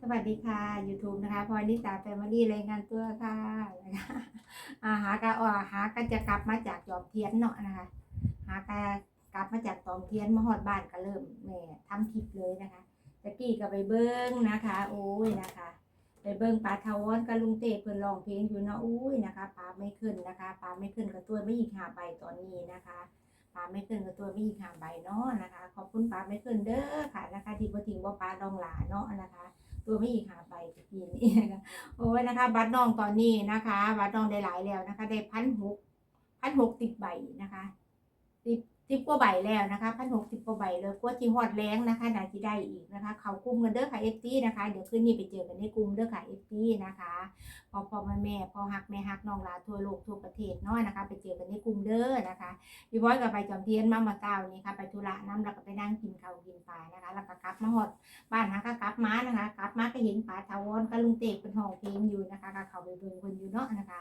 สวัสดีค่ะ YouTube นะคะพรนิสาแฟมิลี่รายงานตัวค่ะนะคะอาหากะอ่าหากะจะกลับมาจากจอมเทียนเนาะนะคะ หากะกลับมาจากจอมเทียนมาฮอดบ้านก็เริ่มแม่ทำคลิปเลยนะคะตะกี้ก็ไปเบิ้งนะคะ โอ้ยนะคะ ไปเบิ้งปลาทาวอนกับลุงเต้เพิ่นร้องเพลงอยู่เนาะอุ้ยนะคะปลาไม่ขึ้นนะคะปลาไม่ขึ้นกับตัวไม่อีกหาใบตอนนี้นะคะปลาไม่ขึ้นกับตัวไม่อีกหาใบเนาะนะคะ ขอบคุณปลาไม่ขึ้นเด้อค่ะนะคะที่บ่ทิ้งบ่ปลาดองหลาเนาะนะคะ ตัวไม่อีกหาใบตะกี้นี่นะคะโอ้ยนะคะ บัตรน้องตอนนี้นะคะ บัตรน้องได้หลายแล้วนะคะ ได้พันหกพันหกติดใบนะคะติด ติดกว่าใบแล้วนะคะพันหกสิบกว่าใบเลยกว่าจีฮอดแรงนะคะนาจีได้อีกนะคะ เขากลุ่มกันเด้อค่ะเอฟซีนะคะ เดี๋ยวคืนนี้ไปเจอกันในกลุ่มเด้อค่ะเอฟซีนะคะ พอพอมาแม่พอหักแม่หักน้องลาทั่วโลกทั่วประเทศเนาะนะคะ ไปเจอกันในกลุ่มเด้อนะคะพี่บอยก็ไปจอมเทียนมามาเก้านี่ค่ะไปธุระน้ำแล้วก็ไปนั่งกินข้าวกินปลานะคะแล้วก็กลับมาฮอดบ้านหาก็กลับมานะคะ กลับมาก็เห็นป๋าทาวอนกับลุงเตกเป็นห้องเพลงอยู่นะคะก็เขาไปเบิ่งคนอยู่เนาะนะคะ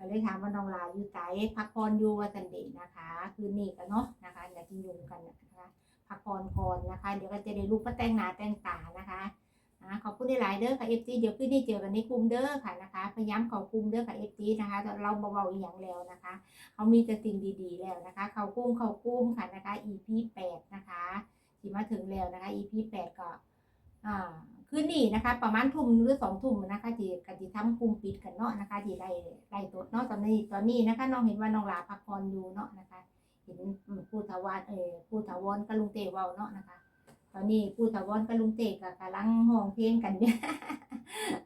ก็เลยถามว่าน้องลาอยู่ไสพักผ่อนอยู่ว่าสันเดนะคะ คืนนี้กันเนาะนะคะอยากกินยุงกันนะคะพักผ่อนก่อนนะคะ เดี๋ยวก็จะได้รูปก็แต่งหน้าแต่งตานะคะอ่าขอบคุณหลายเด้อค่ะเอฟซีเดี๋ยวคืนนี้เจอกันในกลุ่มเด้อค่ะนะคะพยายามเข้ากลุ่มเด้อค่ะเอฟซีนะคะเราเบาๆอีกอย่างแล้วนะคะเขามีแต่สิ่งดีๆแล้วนะคะ เขากลุ่มเขากลุ่มค่ะนะคะ EP แปดนะคะที่มาถึงแล้วนะคะ EP แปดก็อ่า คืนนี้นะคะ ประมาณทุ่มหรือสองทุ่มนะคะที่กันที่ทำกลุ่มปิดกันเนาะนะคะที่ไล่ไล่ตดเนาะตอนนี้ตอนนี้นะคะน้องเห็นว่าน้องลาพักผ่อนอยู่เนาะนะคะ เห็นผู้ถาวรเออผู้ถาวรกับลุงเตเว้าเนาะนะคะ ตอนนี้ผู้ถาวรกับลุงเตก็กำลังห้องเพลงกันเนี่ย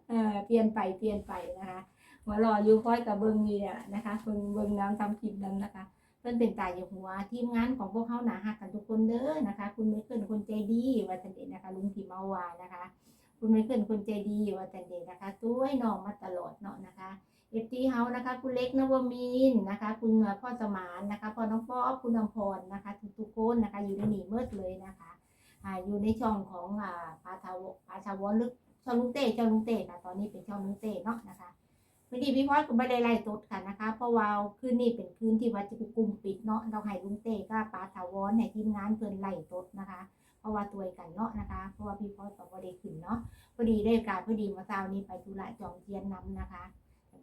เออเปลี่ยนไปเปลี่ยนไปนะคะหัวรออยู่ค่อยกับเบิ้งนี่แหละนะคะเบิ้งเบิ้งน้ำทำคลิปนั้นนะคะ เพิ่นเป็นตายอยู่หัวทีมงานของพวกเขาหนาหักกันทุกคนเด้อนะคะ คุณไม่เคิลคนใจดีว่าจันเดชนะคะ ลุงทีเมาวานะคะ คุณไม่เคิลคนใจดีว่าจันเดชนะคะช่วยน้องมาตลอดเนาะนะคะเอฟทีเฮานะคะ คุณเล็กนวมินนะคะ คุณพ่อสมานนะคะพ่อน้องป๊อปคุณอำพรนะคะ ทุกๆคนนะคะ อยู่ในหนีเมิดเลยนะคะอ่าอยู่ในช่องของอ่าพาทาวพาชาวลึกช่องลุงเต้ช่องลุงเต้ค่ะตอนนี้เป็นช่องลุงเต้เนาะนะคะ วันนี้พี่พอดก็ไม่ได้ไล่ตดค่ะนะคะ เพราะว่าคืนนี้เป็นคืนที่วัดจะกลุ่มปิดเนาะเราให้ลุงเต้ก็ปาถาวรให้ทีมงานเกินไล่ตดนะคะ เพราะว่าตัวกันเนาะนะคะ เพราะว่าพี่พอดก็บ่ได้ขึ้นเนาะพอดีได้การพอดีมาเช้านี้ไปธุระจอมเทียนนำนะคะ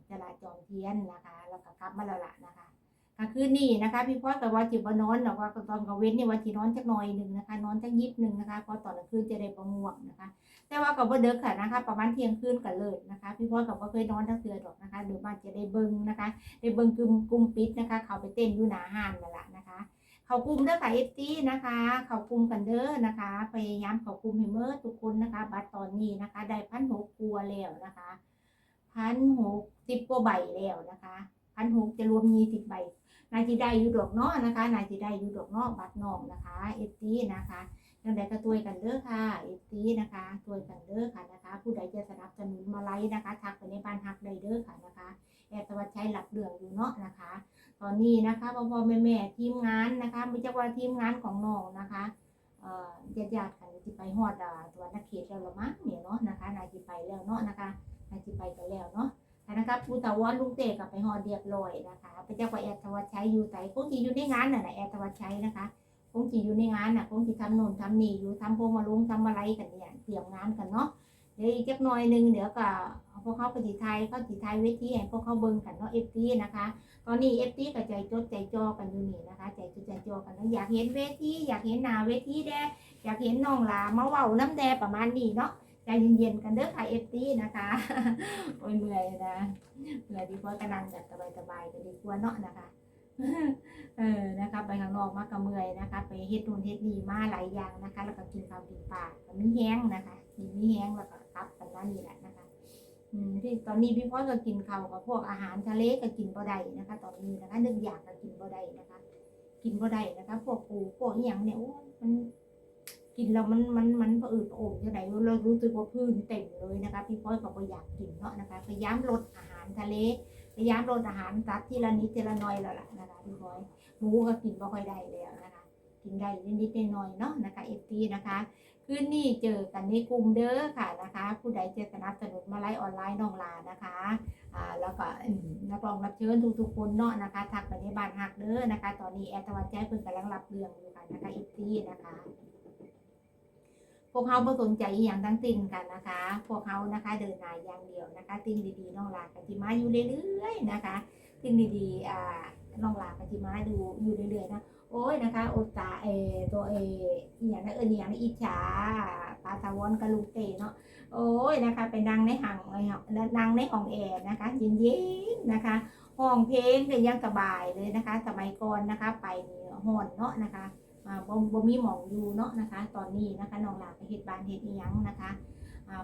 จะลาจอมเทียนนะคะ แล้วก็กลับมาแล้วล่ะนะคะ ก็คืนนี้นะคะพี่พ่อดก็ว่าจิบนอนแต่ว่าตอนกลางเว้นนี่ว่าจีนอนจักหน่อยหนึ่งนะคะนอนจักยิบหนึ่งนะคะเพราะตอนกลางคืนจะได้ประง่วงนะคะ แต่ว่ากับว่าเด็กค่ะนะคะ ประมาณเที่ยงคืนกันเลยนะคะ พี่พ่อกับว่าเคยนอนทั้งเตือนดอกนะคะเดี๋ยวมาจะได้เบิ้งนะคะได้เบิ้งกลุ่มกลุ่มปิดนะคะ เขาไปเต้นอยู่หนาห้านนั่นแหละนะคะเขากลุ่มเด้อค่ะเอฟซีนะคะ เขากลุ่มกันเด้อนะคะ พยายามเขากลุ่มให้เมื่อทุกคนนะคะบัตรตอนนี้นะคะ ได้พันหกกลัวแล้วนะคะพันหกสิบกว่าใบแล้วนะคะพันหกจะรวมยี่สิบใบ นายที่ได้อยู่ดอกเนาะนะคะนายที่ได้อยู่ดอกเนาะบัตรน้องนะคะเอฟซีนะคะยังไงก็ตัวยกันเด้อค่ะเอฟซีนะคะตัวยกันเด้อค่ะนะคะ ผู้ใดจะสนับสนุนมาไลค์นะคะ ทักไปในบ้านฮักใดเด้อค่ะนะคะแอดตวัดใช้หลักเดืองอยู่เนาะนะคะ ตอนนี้นะคะพ่อพ่อแม่แม่ทีมงานนะคะไม่ใช่ว่าทีมงานของน้องนะคะเอ่อญาติญาติๆกันที่ไปฮอดตัวนักเขตแล้วละมั้งเนี่ยเนาะนะคะนายที่ไปแล้วเนาะนะคะนายที่ไปกันแล้วเนาะนะคะผู้ตะวันลุงเตะกับไปฮอดเรียบร้อยนะคะ จ้าว่าแอดตวัดใช้อยู่ใส่คงที่อยู่ในงานน่ะนะแอดตวัดใช้นะคะคงจีอยู่ในงานน่ะคงจีทำโน่นทำนี่อยู่ทำพวงมาลุงทำอะไรกันเนี่ยเตรียมงานกันเนาะเดี๋ยวอีกจักหน่อยหนึงเดี๋ยวก็พวกเขาปจีไทยเขาจีไทยเวทีให้พวกเขาเบิ่งกันเนาะเอฟซีนะคะ ตอนนี้เอฟซีก็ใจจดใจจอกันอยู่นี่นะคะ ใจจดใจจอกันอยากเห็นเวทีอยากเห็นหน้าเวทีแดอยากเห็นน้องหลามาเว้าน้ำแดประมาณนี้เนาะ ใจเย็นๆกันเด้อค่ะเอฟซีนะคะโอ้ยเมื่อยนะเมื่อยดีกว่ากำลังแบบสบายๆก็ดีกว่าเนาะนะคะเออนะคะไปข้างนอกมากกระเมื่อยนะคะ ไปเฮ็ดนู่นเฮ็ดนี่มาหลายอย่างนะคะ แล้วก็กินข้าวกินปลาก็มีแห้งนะคะกินมีแห้งแล้วก็กลับกันนั่นนี่แหละนะคะอืมที่ตอนนี้พี่พ่อก็กินข้าวกับพวกอาหารทะเลก็กินบ่ได้นะคะ ตอนนี้นะคะนึกอยากก็กินบ่ได้นะคะ กินบ่ได้นะคะ พวกปูพวกอย่างเนี่ยโอ้ยมัน กินแล้วมันมันมันผะอืดผะอมจังไดเรารู้สึกว่าพื้นเต็มเลยนะคะพี่พ่อยก็บ่อยากกินเนาะนะคะพยายามลดอาหารทะเลพยายามลดอาหารสัตว์ทีละนิดทีละน่อยแล้วล่ะนะคะพี่บอยหมูก็กินบ่ค่อยได้แล้วนะคะกินได้นิดๆหน่อยๆเนาะนะคะเอฟซีนะคะคืนนี้เจอกันในกลุ่มเด้อค่ะนะคะ ผู้ใดจะสนับสนุนมาไลฟ์ออนไลน์น้องลานะคะอ่าแล้วก็นักร้องรับเชิญทุกๆคนเนาะนะคะทักไปในบ้านฮักเด้อนะคะ ตอนนี้แอดตะวันแจ้เพิ่งกำลังรับเรื่องอยู่ค่ะนะคะเอฟซีนะคะ พวกเขาบ่สนใจอย่างทั้งสิ้นกันนะคะ พวกเขานะคะเดินหน้าอย่างเดียวนะคะ ติ้งดีๆน้องลากจิมาอยู่เรื่อยๆนะคะติ้งดีๆอ่าน้องลากจิมาดูอยู่เรื่อยๆนะโอ้ยนะคะโอตาเอตัวเออหย่างนั้นเอออหย่างอิจฉาปาตาวอนกับลูกเตเนาะโอ้ยนะคะไปนั่งในห้องไอ้ห้องนั่งในห้องแอร์นะคะเย็นๆนะคะห้องเพลงก็ยังสบายเลยนะคะ สมัยก่อนนะคะ ไปห้อนเนาะนะคะ บ่บ่มีหมองอยู่เนาะนะคะ ตอนนี้นะคะน้องหลาไปเฮ็ดบ้านเฮ็ดอีหยังนะคะ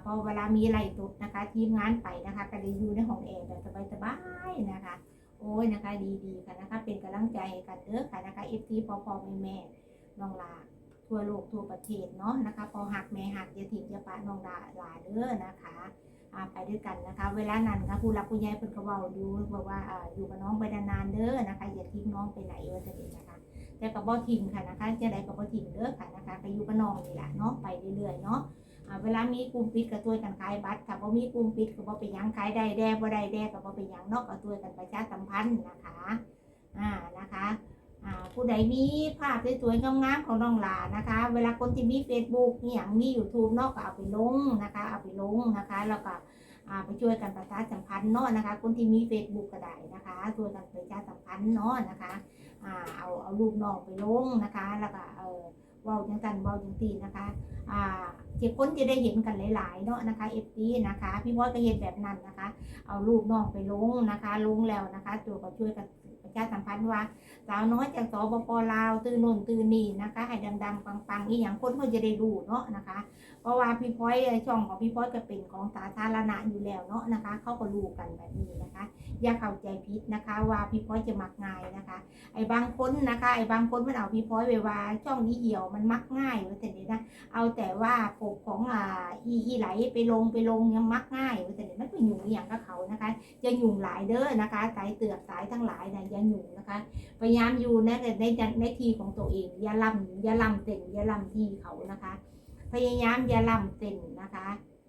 พอเวลามีไรตุดนะคะ ทีมงานไปนะคะก็ได้อยู่ในห้องแอร์แบบสบายๆนะคะ โอ้ยนะคะดีๆค่ะนะคะ เป็นกำลังใจกันเด้อค่ะนะคะ FT พอพอแม่แม่น้องหลาทั่วโลกทั่วประเทศเนาะนะคะ พอหักแม่หักยาถิ่มอย่าปะน้องลาลาเด้อนะคะไปด้วยกันนะคะ เวลานั้นค่ะผู้รักผู้ใหญ่เพิ่นก็เว้าดูบอกว่าอยู่กับน้องไปนานๆเด้อนะคะอย่าทิ้งน้องไปไหนว่าจะเป็นนะคะ แต่ก็บ่ทิ้งค่ะนะคะจะได้ก็บ่ทิ้งเด้อค่ะนะคะก็อยู่กับน้องนี่แหละเนาะไปเรื่อยๆเนาะเวลามีกลุ่มปิดก็ช่วยกันขายบัตรถ้าบ่มีกลุ่มปิดก็บ่เป็นหยังขายได้แด่บ่ได้แด่ก็บ่เป็นหยังนาะก็ช่วยกันประชาสัมพันธ์นะคะอ่านะคะอ่าผู้ใดมีภาพสวยๆงามๆของน้องหลานะคะ เวลาคนที่มี Facebook มีหยังมี YouTube เนาะก็เอาไปลงนะคะ เอาไปลงนะคะ แล้วก็ ไปช่วยกันประชาสัมพันธ์เนาะนะคะ คนที่มี Facebook ก็ได้นะคะช่วยกันประชาสัมพันธ์เนาะนะคะอ่าเอาเอารูปน้องไปลงนะคะ แล้วก็เออว้าจังกันเว้าจังตีนะคะอ่าเจ็บคนจะได้เห็นกันหลาย ๆ เนาะนะคะเอฟซีนะคะ พี่บอยก็เห็นแบบนั้นนะคะ เอารูปน้องไปลงนะคะ ลงแล้วนะคะ ตัวก็ช่วยกัน ชาสัมพันธ์ว่าสาวน้อยจากสปปลาวตื่นนนตื่นนี่นะคะให้ดังๆปังๆอีอย่างคนเขาจะได้ดูเนาะนะคะ เพราะว่าพี่พ้อยช่องของพี่พ้อยก็เป็นของสาธารณะอยู่แล้วเนาะนะคะเขาก็รู้กันแบบนี้นะคะ อย่าเข้าใจผิดนะคะ ว่าพี่พ้อยจะมักง่ายนะคะ ไอ้บางคนนะคะไอ้บางคนมันเอาพี่พ้อยไปว่าช่องนี้เหี่ยวมันมักง่ายว่าแต่นี้นะเอาแต่ว่าปกของอ่าอีอีไหลไปลงไปลงยังมักง่ายว่าแต่นี้มันเป็นหยุ่งอย่างกับเขานะคะ จะหยุ่งหลายเด้อนะคะ สายเตือกสายทั้งหลายนะอย่าหยุ่งนะคะ พยายามอยู่ในในในทีของตัวเอง อย่าลำอย่าลำเต็มอย่าลำทีเขานะคะ พยายามอย่าลำเต็นนะคะ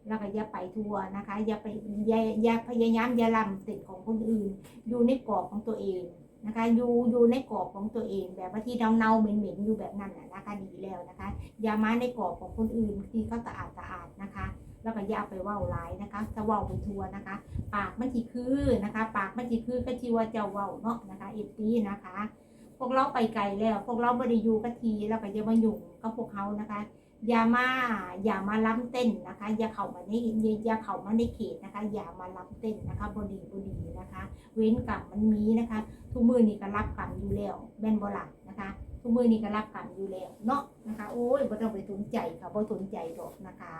แล้วก็อย่าไปทัวร์นะคะ อย่าไปอย่าอย่าพยายามอย่าลำเต็นของคนอื่น อยู่ในกรอบของตัวเองนะคะอยู่อยู่ในกรอบของตัวเอง แบบว่าที่เน่าเน่าๆเหม็นเหม็นๆอยู่แบบนั้นนะนะคะดีแล้วนะคะ อย่ามาในกรอบของคนอื่นที่เขาสะอาดสะอาดนะคะ แล้วก็ย่าไปว่าร้ายนะคะถ้าว่าวไปทัวร์นะคะ ปากมันจีคือนะคะ ปากมันจีคือก็ชีว่าเจ้าว้าวเนาะนะคะเอฟซีนะคะ พวกเราไปไกลแล้ว พวกเราบริยูกะทีแล้วก็อย่ามายุ่งกับพวกเขานะคะอย่ามาอย่ามาล้ำเต้นนะคะ อย่าเข้ามาในอย่าเข้ามาในเขตนะคะ อย่ามาล้ำเต้นนะคะบดีบดีนะคะ เว้นกรรมมันมีนะคะ ทุกมือนี่ก็รับกรรมอยู่แล้วแม่นบล่ะนะคะ ทุกมือนี่ก็รับกรรมอยู่แล้วเนาะนะคะ โอ้ยบ่ต้องไปสนใจค่ะบ่สนใจหรอกนะคะ